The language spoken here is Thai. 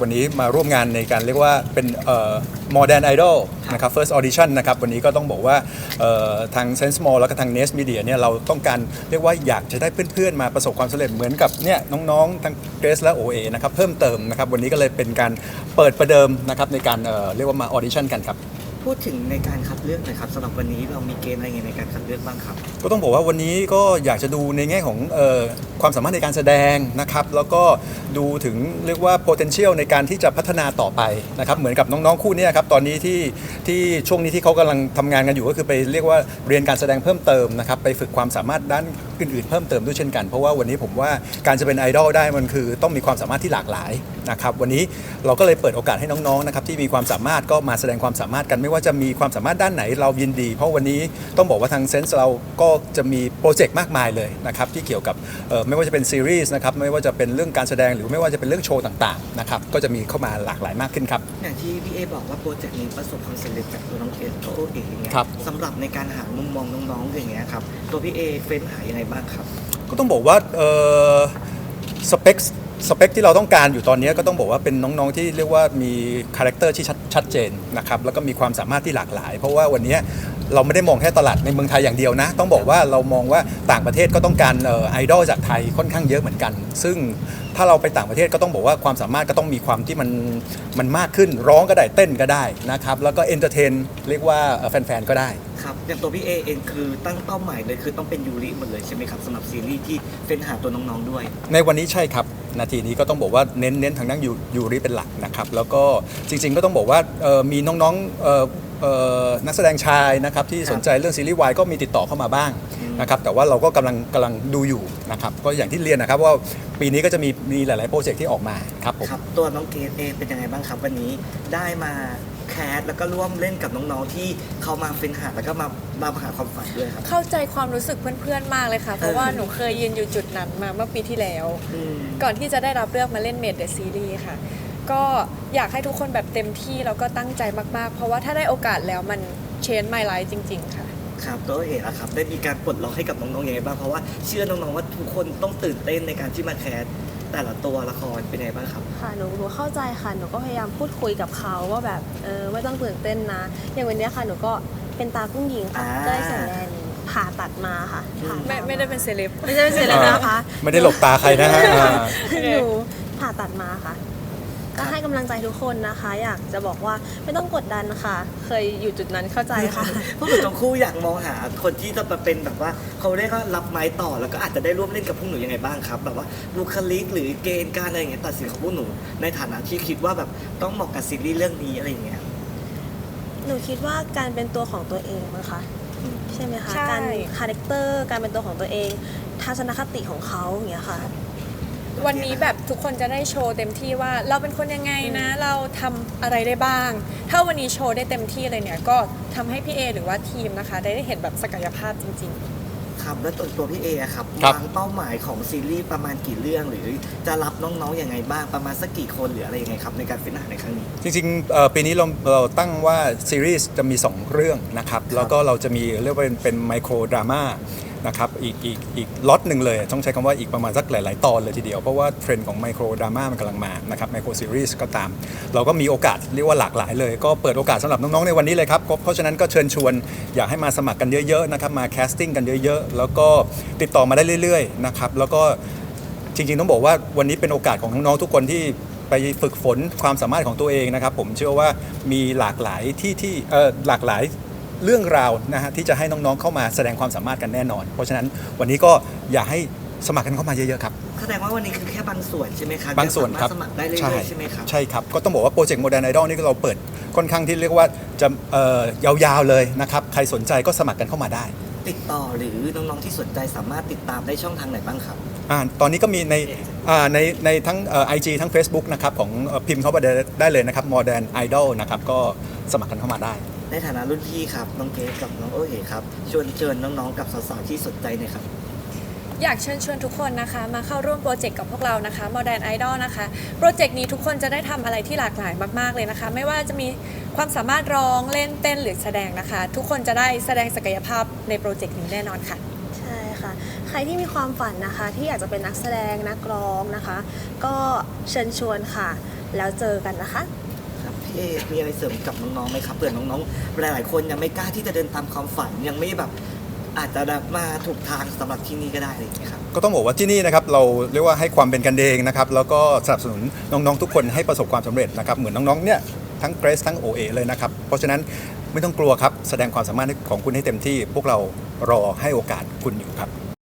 วันนี้มาร่วมงานในการเรียกว่าเป็นเอ่อ Modern Idol นะครับ First Audition นะครับ วันนี้ก็ต้องบอกว่าเอ่อทาง Sense Mall แล้วก็ทาง Nest Media เนี่ยเราต้องการเรียกว่าอยากจะได้เพื่อนๆ มาประสบความสำเร็จเหมือนกับเนี่ยน้องๆทั้งเกรซและ OA นะครับเพิ่มเติมนะครับ วันนี้ก็เลยเป็นการเปิดประเดิมนะครับในการเอ่อเรียกว่ามา audition กันครับ พูดถึงในการคัดเลือกหน่อยครับสำหรับวันนี้เรามีเกณฑ์อะไรไงในการคัดเลือกบ้างครับ ก็ต้องบอกว่าวันนี้ก็อยากจะดูในแง่ของเออ ความสามารถในการแสดงนะครับ แล้วก็ดูถึงเรียกว่า potential ในการที่จะพัฒนาต่อไปนะครับ เหมือนกับน้องๆคู่นี้ครับ ตอนนี้ที่ที่ช่วงนี้ที่เขากำลังทำงานกันอยู่ก็คือไปเรียกว่าเรียนการแสดงเพิ่มเติมนะครับ ไปฝึกความสามารถด้านอื่นๆ เพิ่มเติมด้วยเช่นกัน เพราะว่าวันนี้ผมว่าการจะเป็นไอดอลได้มันคือต้องมีความสามารถที่หลากหลายนะครับ วันนี้เราก็เลยเปิดโอกาสให้น้องๆนะครับที่มีความสามารถก็มาแสดงความสามารถกันไม่ว่าจะมีความสามารถด้านไหนเรายินดี เพราะวันนี้ต้องบอกว่าทางเซนส์เราก็จะมีโปรเจกต์มากมายเลยนะครับที่เกี่ยวกับไม่ว่าจะเป็นซีรีส์นะครับไม่ว่าจะเป็นเรื่องการแสดงหรือไม่ว่าจะเป็นเรื่องโชว์ต่างๆนะครับก็จะมีเข้ามาหลากหลายมากขึ้นครับ อย่างที่พี่เอบอกว่าโปรเจกต์นี้ประสบความสำเร็จจากตัวน้องเอโอเองอย่างเงี้ยครับ สำหรับในการหามุมมองน้องๆอย่างเงี้ยครับตัวพี่เอเฟ้นหายังไงบ้างครับ ก็ต้องบอกว่าเอ่อสเปค สเปคที่เราต้องการอยู่ตอนนี้ก็ต้องบอกว่าเป็นน้องๆที่เรียกว่ามีคาแรคเตอร์ที่ชัดเจนนะครับแล้วก็มีความสามารถที่หลากหลาย เพราะว่าวันนี้เราไม่ได้มองแค่ตลาดในเมืองไทยอย่างเดียวนะ ต้องบอกว่าเรามองว่าต่างประเทศก็ต้องการไอดอลจากไทยค่อนข้างเยอะเหมือนกัน ซึ่งถ้าเราไปต่างประเทศก็ต้องบอกว่าความสามารถก็ต้องมีความที่มันมันมากขึ้นร้องก็ได้เต้นก็ได้นะครับแล้วก็เอนเตอร์เทนเรียกว่าแฟนๆก็ได้ ครับอย่างตัวพี่เอเองคือตั้งเป้าหมายเลยคือต้องเป็นยูริหมดเลยใช่ไหมครับสำหรับซีรีส์ที่เฟ้นหาตัวน้องๆด้วย ในวันนี้ใช่ครับ นาทีนี้ก็ต้องบอกว่าเน้นเน้นทางด้านยูยูริเป็นหลักนะครับ แล้วก็จริง ๆ ก็ต้องบอกว่าเอ่อมีน้องๆเอ่อเอ่อนักแสดงชายนะครับที่สนใจเรื่องซีรีส์วายก็มีติดต่อเข้ามาบ้างอืมนะครับแต่ว่าเราก็กำลังกำลังดูอยู่นะครับก็อย่างที่เรียนนะครับว่าปีนี้ก็จะมีมีหลาย ๆ โปรเจกต์ที่ออกมาครับผมครับตัวน้องเกดเองเป็นยังไงบ้างครับวันนี้ได้มาแค สแล้วก็ร่วมเล่นกับน้องๆ ที่เขามาเฟ้นหาแล้วก็มามาหาความฝันด้วยครับ เข้าใจความรู้สึกเพื่อนๆ มากเลยค่ะ เพราะว่าหนูเคยยืนอยู่จุดนั้นมาเมื่อปีที่แล้ว อืม ก่อนที่จะได้รับเลือกมาเล่นเมดเดอะซีรีส์ค่ะ ก็อยากให้ทุกคนแบบเต็มที่แล้วก็ตั้งใจมากๆ เพราะว่าถ้าได้โอกาสแล้วมันเชนไมล์ไลฟ์จริง ๆ ค่ะ ครับตัวเอกอะครับได้มีการปลดล็อกให้กับน้องๆยังไงบ้างเพราะว่าเชื่อน้องๆว่าทุกคนต้องตื่นเต้นในการที่มาแคส แต่ละตัวละครเป็นยังไงบ้างครับ ค่ะหนูหนูเข้าใจค่ะหนูก็พยายามพูดคุยกับเขาว่าแบบเออไม่ต้องตื่นเต้นนะ อย่างวันเนี้ยค่ะหนูก็เป็นตากุ้งหญิงค่ะอ่าก็ได้แสดงผ่าตัดมาค่ะผ่าไม่ไม่ได้เป็นเซเลบ ไม่ใช่เป็นเสร็จแล้วนะคะ ไม่ได้หลบตาใครนะฮะอ่า หนูผ่าตัดมาค่ะ ก็ให้กำลังใจทุกคนนะคะ อยากจะบอกว่าไม่ต้องกดดันค่ะ เคยอยู่จุดนั้นเข้าใจค่ะ พวกหนูทั้งคู่อยากมองหาคนที่จะมาเป็นแบบว่าเขาเรียกว่ารับไม้ต่อแล้วก็อาจจะได้ร่วมเล่นกับพวกหนูยังไงบ้างครับ แบบว่าบุคลิกหรือเกณฑ์การอะไรอย่างเงี้ยตัดสินของพวกหนู ในฐานะที่คิดว่าแบบต้องเหมาะกับซีรีส์เรื่องนี้อะไรอย่างเงี้ยหนูคิดว่าการเป็นตัวของตัวเองมั้งคะอืมใช่ไหมคะ ใช่ การคาแรคเตอร์ การเป็นตัวของตัวเอง ทัศนคติของเขาอย่างเงี้ยค่ะ วันนี้แบบทุกคนจะได้โชว์เต็มที่ว่าเราเป็นคนยังไงนะ เราทำอะไรได้บ้าง ถ้าวันนี้โชว์ได้เต็มที่เลยเนี่ยก็ทำให้พี่เอหรือว่าทีมนะคะ ได้เห็นแบบศักยภาพจริง ๆ ครับแล้วตัวตัวพี่เออะครับครับ วางเป้าหมายของซีรีส์ประมาณกี่เรื่องหรือจะรับน้องๆยังไงบ้างประมาณสักกี่คนหรืออะไรยังไงครับในการฟินหาในครั้งนี้ จริงๆเอ่อปีนี้เราเราตั้งว่าซีรีส์จะมี 2 เรื่องนะครับ แล้วก็เราจะมีเรียกว่าเป็นเป็นไมโครดราม่า นะครับอีกอีกอีกล็อตหนึ่งเลย ต้องใช้คำว่าอีกประมาณสักหลาย ๆ ตอนเลยทีเดียว เพราะว่าเทรนด์ของไมโครดราม่ามันกำลังมานะครับไมโครซีรีส์ก็ตาม เราก็มีโอกาสเรียกว่าหลากหลายเลย ก็เปิดโอกาสสำหรับน้อง ๆ ในวันนี้เลยครับ เพราะฉะนั้นก็เชิญชวนอยากให้มาสมัครกันเยอะ ๆ นะครับ มาแคสติ้งกันเยอะ ๆ แล้วก็ติดต่อมาได้เรื่อย ๆ นะครับแล้วก็จริง ๆ ต้องบอกว่าวันนี้เป็นโอกาสของน้อง ๆ ทุกคนที่ไปฝึกฝนความสามารถของตัวเองนะครับผมเชื่อว่ามีหลากหลายที่ที่เอ่อหลากหลาย เรื่องราวนะฮะที่จะให้น้องๆเข้ามาแสดงความสามารถกันแน่นอน เพราะฉะนั้นวันนี้ก็อยากให้สมัครกันเข้ามาเยอะๆครับ แสดงว่าวันนี้คือแค่บางส่วนใช่ไหมครับบางส่วนครับยังสามารถสมัครได้เรื่อยๆใช่ไหมครับ ใช่ครับ ก็ต้องบอกว่าโปรเจกต์โมเดิร์นไอดอลนี่ก็เราเปิดค่อนข้างที่เรียกว่าจะเอ่อยาวๆเลยนะครับ ใครสนใจก็สมัครกันเข้ามาได้ ติดต่อหรือน้องๆที่สนใจสามารถติดตามได้ช่องทางไหนบ้างครับอ่าตอนนี้ก็มีในอ่าในในทั้งไอจีทั้ง Facebook นะครับของเอ่อพิมพ์เข้าไปได้ได้เลยนะครับ Modern Idol นะครับก็สมัครกันเข้ามาได้ ในฐานะรุ่นพี่ครับ น้องเกรซกับน้องโอเอ๋ครับชวนเชิญน้องๆ กับสาวๆ ที่สนใจหน่อยครับ อยากเชิญชวนทุกคนนะคะ มาเข้าร่วมโปรเจกต์กับพวกเรานะคะ Modern Idol นะคะ โปรเจกต์นี้ทุกคนจะได้ทำอะไรที่หลากหลายมาก ๆ เลยนะคะ ไม่ว่าจะมีความสามารถร้องเล่นเต้นหรือแสดงนะคะ ทุกคนจะได้แสดงศักยภาพในโปรเจกต์นี้แน่นอนค่ะ ใช่ค่ะ ใครที่มีความฝันนะคะ ที่อยากจะเป็นนักแสดงนักร้องนะคะ ก็เชิญชวนค่ะ แล้วเจอกันนะคะครับ พี่เอมีอะไรเสริมกับน้องๆไหมครับเผื่อน้องๆ หลายๆคนยังไม่กล้าที่จะเดินตามความฝันยังไม่แบบ อาจจะแบบมาถูกทางสำหรับที่นี่ก็ได้อะไรอย่างเงี้ยครับ ก็ต้องบอกว่าที่นี่นะครับเราเรียกว่าให้ความเป็นกันเองนะครับแล้วก็สนับสนุนน้องๆทุกคนให้ประสบความสำเร็จนะครับเหมือนน้องๆเนี่ยทั้งเกรซทั้ง OA เลยนะครับเพราะฉะนั้นไม่ต้องกลัวครับแสดงความสามารถของคุณให้เต็มที่ พวกเรารอให้โอกาสคุณอยู่ครับ